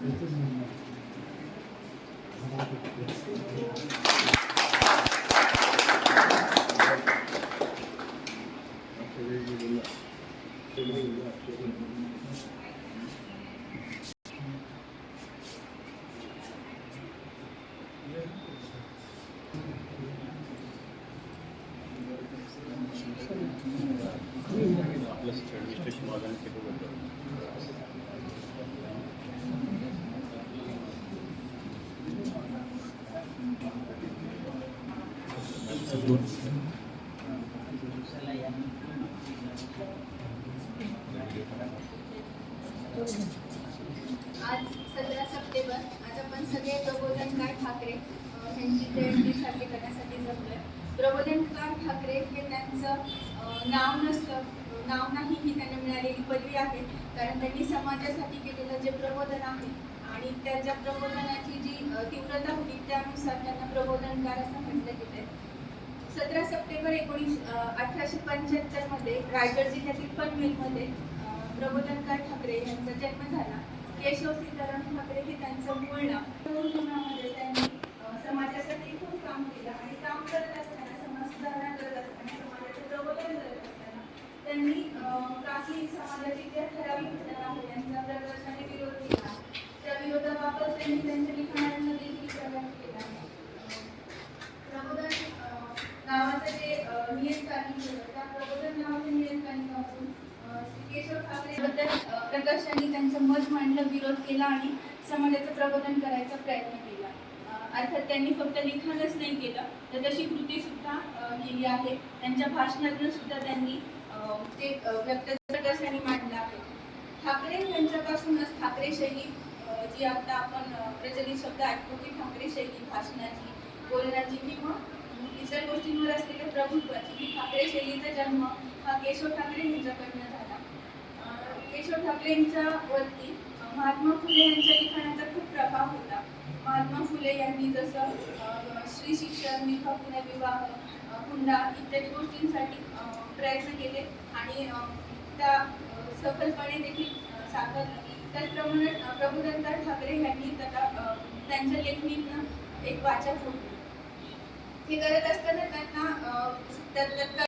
Let's turn Mr. Shimagan to the window. होतं आज सतरा सप्टेंबर. आज आपण सगळे प्रबोधनकार ठाकरे यांची जयंती साजरी करण्यासाठी जमलोय. प्रबोधनकार ठाकरे हे त्यांचं नाव नसतं नाव नाही ही त्यांना मिळालेली पदवी आहे. कारण त्यांनी समाजासाठी केलेलं जे प्रबोधन आहे आणि त्याच्या प्रबोधनाची जी तीव्रता होती त्यानुसार त्यांना प्रबोधनकार असं म्हटलं गेलंय. सतरा सप्टेंबर एकोणीस अठराशे पंच्याहत्तरमध्ये रायगड जिल्ह्यातील पनवेलमध्ये मध्ये प्रबोधनकार ठाकरे यांचा जन्म झाला. केशव सीताराम ठाकरे हे त्यांचं मूळ नाव. जीवनामध्ये त्यांनी समाजासाठी खूप काम केलं आणि काम करत असताना समाज सुधारणा करत असताना समाजाचे प्रबोधन करत असताना त्यांनी काही समाजाची ज्या ठराविक घटना आहेत त्यांचा प्रदर्शनाने विरोध केला. त्या विरोधाबाबत त्यांनी त्यांच्या लिखाणात देखील प्रकट केला आहे प्रबोधन अ, नावाचं जे अ, नियतकालिक होतं त्या प्रबोधन नावाच्या नियतकालिकातून अ, श्री केशव ठाकरे बद्दल प्रकर्षांनी त्यांचं मत मांडलं विरोध केला आणि समाजाचं प्रबोधन करायचा प्रयत्न केला. अर्थात त्यांनी फक्त लिखाणच नाही केलं तर तशी कृती सुद्धा केली आहे. त्यांच्या भाषणातून सुद्धा त्यांनी ते व्यक्त प्रकर्षांनी मांडलं आहे. ठाकरे यांच्यापासूनच ठाकरे शैली जी आता आपण प्रचलित शब्द ऐकतो की ठाकरे शैली भाषणाची बोलण्याची किंवा इतर गोष्टींवर असलेले प्रभुत्व ठाकरे शैलीचा जन्म हा केशव ठाकरे यांच्याकडनं झाला. केशव ठाकरे यांच्या वरती महात्मा फुले यांच्या लिखाणाचा खूप प्रभाव होता. महात्मा फुले यांनी जसं श्री शिक्षण विवाह पुनर्विवाह हुंडा इत्यादी गोष्टींसाठी प्रयत्न केले आणि त्या सफलपणे देखील अ, साकारलं त्याचप्रमाणे प्रभुदत्ता ठाकरे यांनी त्याला त्यांच्या लेखणीतनं एक वाचा फोडली हे करत असताना त्यांना